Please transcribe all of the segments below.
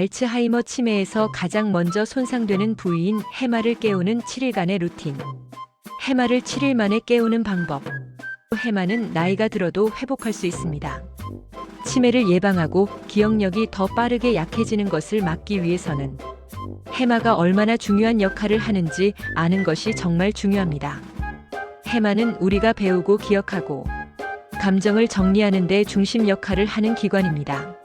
알츠하이머 치매에서 가장 먼저 손상되는 부위인 해마를 깨우는 7일간의 루틴. 해마를 7일 만에 깨우는 방법. 해마는 나이가 들어도 회복할 수 있습니다. 치매를 예방하고 기억력이 더 빠르게 약해지는 것을 막기 위해서는 해마가 얼마나 중요한 역할을 하는지 아는 것이 정말 중요합니다. 해마는 우리가 배우고 기억하고 감정을 정리하는 데 중심 역할을 하는 기관입니다.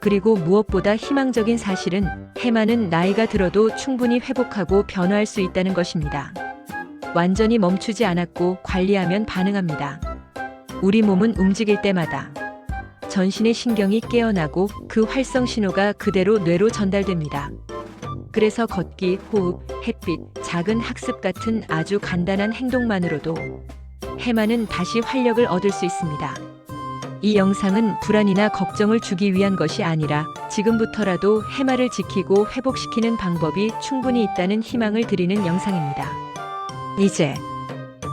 그리고 무엇보다 희망적인 사실은 해마는 나이가 들어도 충분히 회복하고 변화할 수 있다는 것입니다. 완전히 멈추지 않았고 관리하면 반응합니다. 우리 몸은 움직일 때마다 전신의 신경이 깨어나고 그 활성 신호가 그대로 뇌로 전달됩니다. 그래서 걷기, 호흡, 햇빛, 작은 학습 같은 아주 간단한 행동만으로도 해마는 다시 활력을 얻을 수 있습니다. 이 영상은 불안이나 걱정을 주기 위한 것이 아니라 지금부터라도 해마를 지키고 회복시키는 방법이 충분히 있다는 희망을 드리는 영상입니다. 이제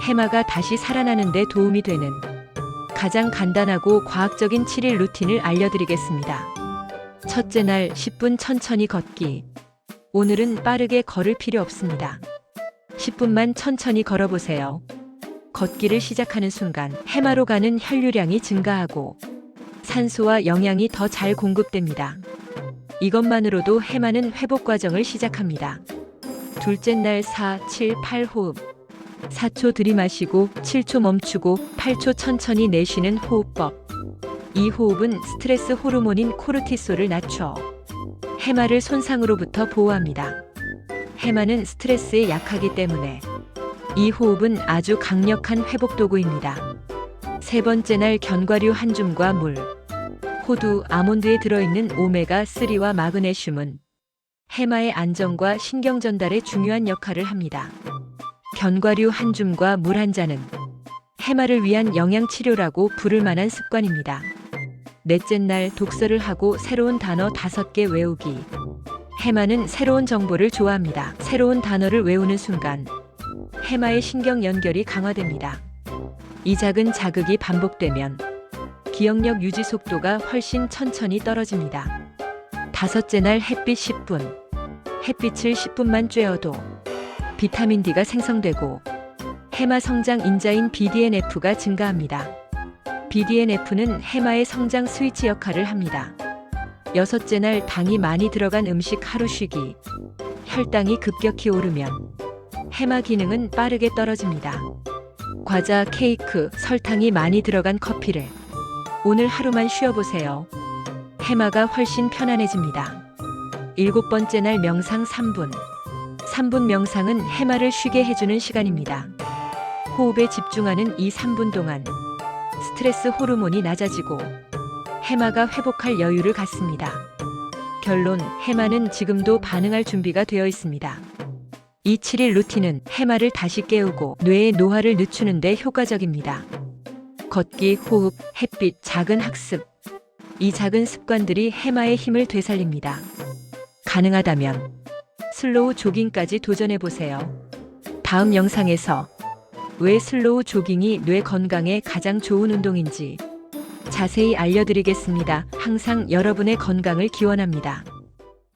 해마가 다시 살아나는 데 도움이 되는 가장 간단하고 과학적인 7일 루틴을 알려드리겠습니다. 첫째 날 10분 천천히 걷기. 오늘은 빠르게 걸을 필요 없습니다. 10분만 천천히 걸어보세요. 걷기를 시작하는 순간 해마로 가는 혈류량이 증가하고 산소와 영양이 더 잘 공급됩니다. 이것만으로도 해마는 회복 과정을 시작합니다. 둘째 날 4, 7, 8 호흡. 4초 들이마시고 7초 멈추고 8초 천천히 내쉬는 호흡법. 이 호흡은 스트레스 호르몬인 코르티솔을 낮춰 해마를 손상으로부터 보호합니다. 해마는 스트레스에 약하기 때문에 이 호흡은 아주 강력한 회복 도구입니다. 세 번째 날 견과류 한 줌과 물. 호두, 아몬드에 들어있는 오메가3와 마그네슘은 해마의 안정과 신경 전달에 중요한 역할을 합니다. 견과류 한 줌과 물 한 잔은 해마를 위한 영양 치료라고 부를 만한 습관입니다. 넷째 날 독서를 하고 새로운 단어 다섯 개 외우기. 해마는 새로운 정보를 좋아합니다. 새로운 단어를 외우는 순간 해마의 신경 연결이 강화됩니다. 이 작은 자극이 반복되면 기억력 유지 속도가 훨씬 천천히 떨어집니다. 다섯째 날 햇빛 10분. 햇빛을 10분만 쬐어도 비타민 D가 생성되고 해마 성장 인자인 BDNF가 증가합니다. BDNF는 해마의 성장 스위치 역할을 합니다. 여섯째 날 당이 많이 들어간 음식 하루 쉬기. 혈당이 급격히 오르면 해마 기능은 빠르게 떨어집니다. 과자, 케이크, 설탕이 많이 들어간 커피를 오늘 하루만 쉬어보세요. 해마가 훨씬 편안해집니다. 일곱 번째 날 명상 3분. 3분 명상은 해마를 쉬게 해주는 시간입니다. 호흡에 집중하는 이 3분 동안 스트레스 호르몬이 낮아지고 해마가 회복할 여유를 갖습니다. 결론, 해마는 지금도 반응할 준비가 되어 있습니다. 이 7일 루틴은 해마를 다시 깨우고 뇌의 노화를 늦추는 데 효과적입니다. 걷기, 호흡, 햇빛, 작은 학습. 이 작은 습관들이 해마의 힘을 되살립니다. 가능하다면 슬로우 조깅까지 도전해 보세요. 다음 영상에서 왜 슬로우 조깅이 뇌 건강에 가장 좋은 운동인지 자세히 알려드리겠습니다. 항상 여러분의 건강을 기원합니다.